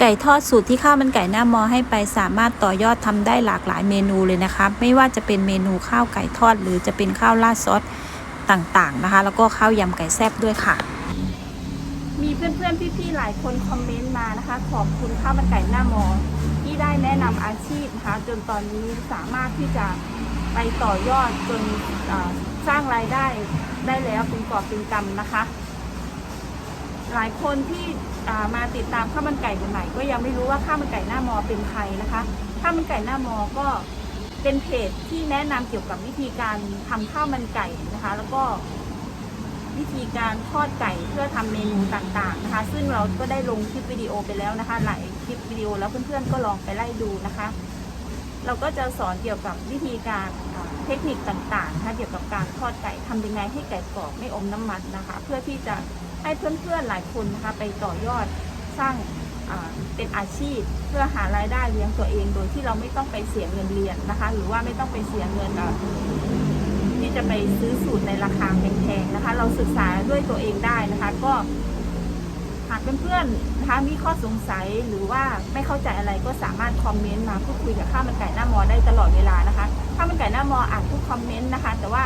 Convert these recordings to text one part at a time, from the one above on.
ไก่ทอดสูตรที่ข้าวมันไก่หน้ามอให้ไปสามารถต่อยอดทำได้หลากหลายเมนูเลยนะคะไม่ว่าจะเป็นเมนูข้าวไก่ทอด หรือจะเป็นข้าวราดซอสต่างๆนะคะ แล้วก็ข้าวยำไก่แซ่บด้วยค่ะ มีเพื่อนๆพี่ๆหลายคนคอมเมนต์มานะคะ ขอบคุณข้าวมันไก่หน้ามอที่ได้แนะนำอาชีพนะคะจนตอนนี้สามารถที่จะไปต่อยอดจนสร้างรายได้ได้แล้วเป็นกอบเป็นกำนะคะ หลายคนที่มาติดตามข้าวมันไก่ใหม่ๆก็ยังไม่รู้ว่าข้าวมันไก่หน้ามอเป็นใครนะคะข้าวมันไก่หน้ามอก็เป็นเพจที่แนะนำเกี่ยวกับวิธีการทำข้าวมันไก่นะคะ แล้วก็วิธีการทอดไก่เพื่อทำเมนูต่างๆนะคะ ซึ่งเราก็ได้ลงคลิปวิดีโอไปแล้วนะคะ หลายคลิปวิดีโอแล้วเพื่อนๆก็ลองไปไล่ดูนะคะ เราก็จะสอนเกี่ยวกับวิธีการเทคนิคต่างๆนะคะเกี่ยวกับการทอดไก่ทำยังไงให้ไก่กรอบไม่อมน้ำมันนะคะ เพื่อที่จะ ให้เพื่อนๆหลายคนนะคะไปต่อยอดสร้างเป็นอาชีพเพื่อหารายได้เลี้ยงตัวเอง โดยที่เราไม่ต้องไปเสียเงินเรียนนะคะ หรือว่าไม่ต้องไปเสียเงินที่จะไปซื้อสูตรในราคาแพงๆนะคะ เราศึกษาด้วยตัวเองได้นะคะ ก็หากเพื่อนๆนะคะมีข้อสงสัยหรือว่าไม่เข้าใจอะไรก็สามารถคอมเมนต์มาพูดคุยกับข้าวมันไก่หน้ามอได้ตลอดเวลานะคะข้าวมันไก่หน้ามออ่านทุกคอมเมนต์นะคะ แต่ว่า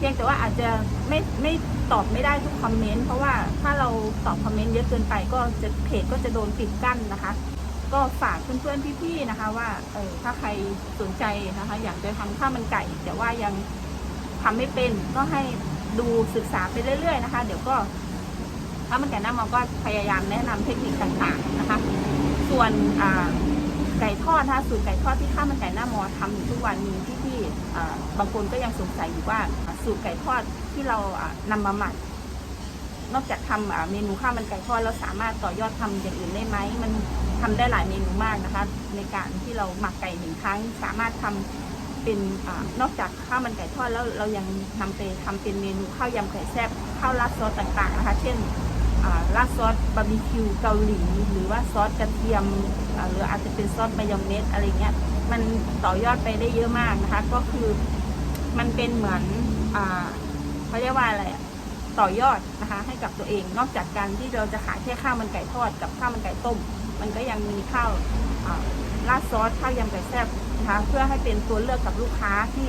เพียงแต่ว่าอาจจะไม่ไม่ตอบไม่ได้ทุกคอมเมนต์เพราะว่าถ้าเราตอบคอมเมนต์เยอะเกินไปก็จะเพจก็จะโดนปิดกั้นนะคะ ก็ฝากเพื่อนๆพี่ๆนะคะ ว่าเออถ้าใครสนใจนะคะ อยากจะทำข้าวมันไก่ แต่ว่ายังทำไม่เป็นก็ให้ดูศึกษาไปเรื่อยๆนะคะ เดี๋ยวก็ถ้ามันแก่หน้ามองก็พยายามแนะนำเทคนิคต่างๆนะคะ ส่วนอ่า ไก่ทอดนะคะสูตรไก่ทอดที่ข้าวมันไก่หน้ามอทำอยู่ทุกวันนี้ที่ๆอ่บางคนก็ยังสงสัยอยู่ว่าสูตรไก่ทอดที่เราอ่านำมาหมักนอกจากทำเมนูข้าวมันไก่ทอดเราสามารถต่อยอดทำอย่างอื่นได้ไหมมันทำได้หลายเมนูมากนะคะ ในการที่เราหมักไก่หนึ่งครั้ง สามารถทำเป็นอนอกจากข้าวมันไก่ทอดแล้วเรายังนำไปทำเป็นเมนูข้าวยำไก่แซ่บข้าวราดซอสต่างๆนะคะ เช่นอ่ ราดซอสบาร์บีคิวเกาหลี หรือว่าซอสกระเทียมหรืออาจจะเป็นซอสมายองเนสอะไรเงี้ยมันต่อยอดไปได้เยอะมากนะคะ ก็คือมันเป็นเหมือนอเขาเรียกว่าอะไรต่อยอดนะคะให้กับตัวเองนอกจากการที่เราจะขายแค่ข้าวมันไก่ทอดกับข้าวมันไก่ต้ม มันก็ยังมีข้าวอ่าราดซอสข้าวยำไก่แซ่บนะคะเพื่อให้เป็นตัวเลือกกับลูกค้าที่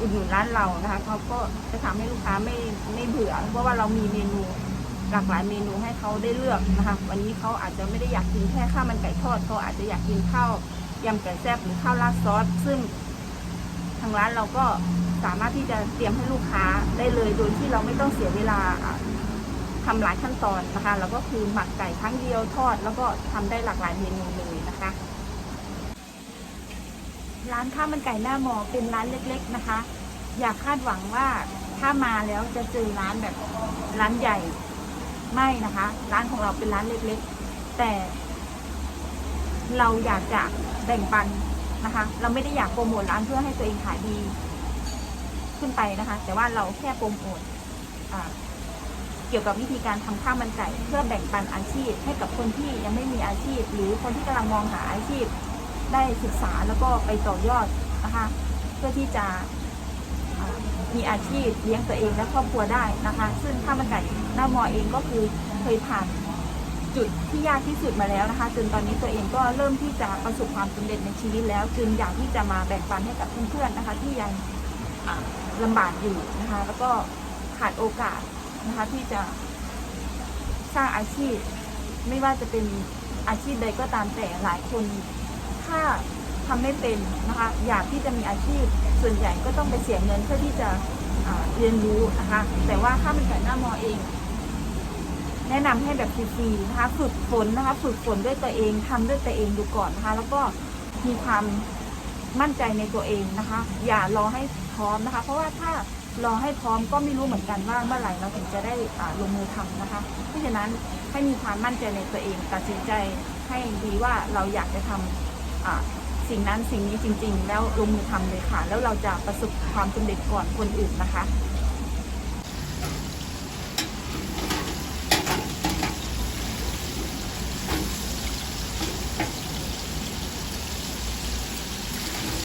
อุดหนุนร้านเรานะคะเขาก็จะทำให้ลูกค้าไม่ไม่เบื่อ เพราะว่าเรามีเมนู หลากหลายเมนูให้เขาได้เลือกนะคะ วันนี้เขาอาจจะไม่ได้อยากกินแค่ข้าวมันไก่ทอดเขาอาจจะอยากกินข้าวยำไก่แซ่บหรือข้าวราดซอส ซึ่งทางร้านเราก็สามารถที่จะเตรียมให้ลูกค้าได้เลย โดยที่เราไม่ต้องเสียเวลาอะทำหลายขั้นตอนนะคะ แล้วก็คือหมักไก่ครั้งเดียวทอด แล้วก็ทำได้หลากหลายเมนูเลยนะคะ ร้านข้าวมันไก่หน้ามอเป็นร้านเล็ก ๆนะคะ อย่าคาดหวังว่าถ้ามาแล้วจะเจอร้านแบบร้านใหญ่ ไม่นะคะ ร้านของเราเป็นร้านเล็กๆ แต่เราอยากจะแบ่งปันนะคะ เราไม่ได้อยากโปรโมทร้านเพื่อให้ตัวเองขายดีขึ้นไปนะคะ แต่ว่าเราแค่โปรโมทเกี่ยวกับวิธีการทำข้าวมันไก่ เพื่อแบ่งปันอาชีพ ให้กับคนที่ยังไม่มีอาชีพ หรือคนที่กำลังมองหาอาชีพ ได้ศึกษาแล้วก็ไปต่อยอดนะคะ เพื่อที่จะ มีอาชีพเลี้ยงตัวเองและครอบครัวได้นะคะ ซึ่งข้าวมันไก่หน้ามอเองก็คือเคยผ่านจุดที่ยากที่สุดมาแล้วนะคะ จนตอนนี้ตัวเองก็เริ่มที่จะประสบความสำเร็จในชีวิตแล้ว จึงอยากที่จะมาแบ่งปันให้กับเพื่อนๆนะคะ ที่ยังอ่าลำบากอยู่นะคะ แล้วก็ขาดโอกาสนะคะ ที่จะสร้างอาชีพ ไม่ว่าจะเป็นอาชีพใดก็ตามแต่หลายคนถ้า ทำไม่เป็นนะคะอยากที่จะมีอาชีพส่วนใหญ่ก็ต้องไปเสียเงินเพื่อที่จะเรียนรู้นะคะ แต่ว่าข้าวมันไก่หน้ามอเอง แนะนำให้แบบฟรีๆนะคะฝึกฝนนะคะ ฝึกฝนด้วยตัวเองทำด้วยตัวเองดูก่อนนะคะ แล้วก็มีความมั่นใจในตัวเองนะคะ อย่ารอให้พร้อมนะคะ เพราะว่าถ้ารอให้พร้อมก็ไม่รู้เหมือนกันว่าเมื่อไหร่เราถึงจะได้ลงมือทำนะคะ เพราะฉะนั้นให้มีความมั่นใจในตัวเองตัดสินใจให้ดีว่าเราอยากจะทำอ่า สิ่งนั้นสิ่งนี้จริง ๆ แล้วลงมือทำเลยค่ะ แล้วเราจะประสบความสำเร็จก่อนคนอื่นนะคะ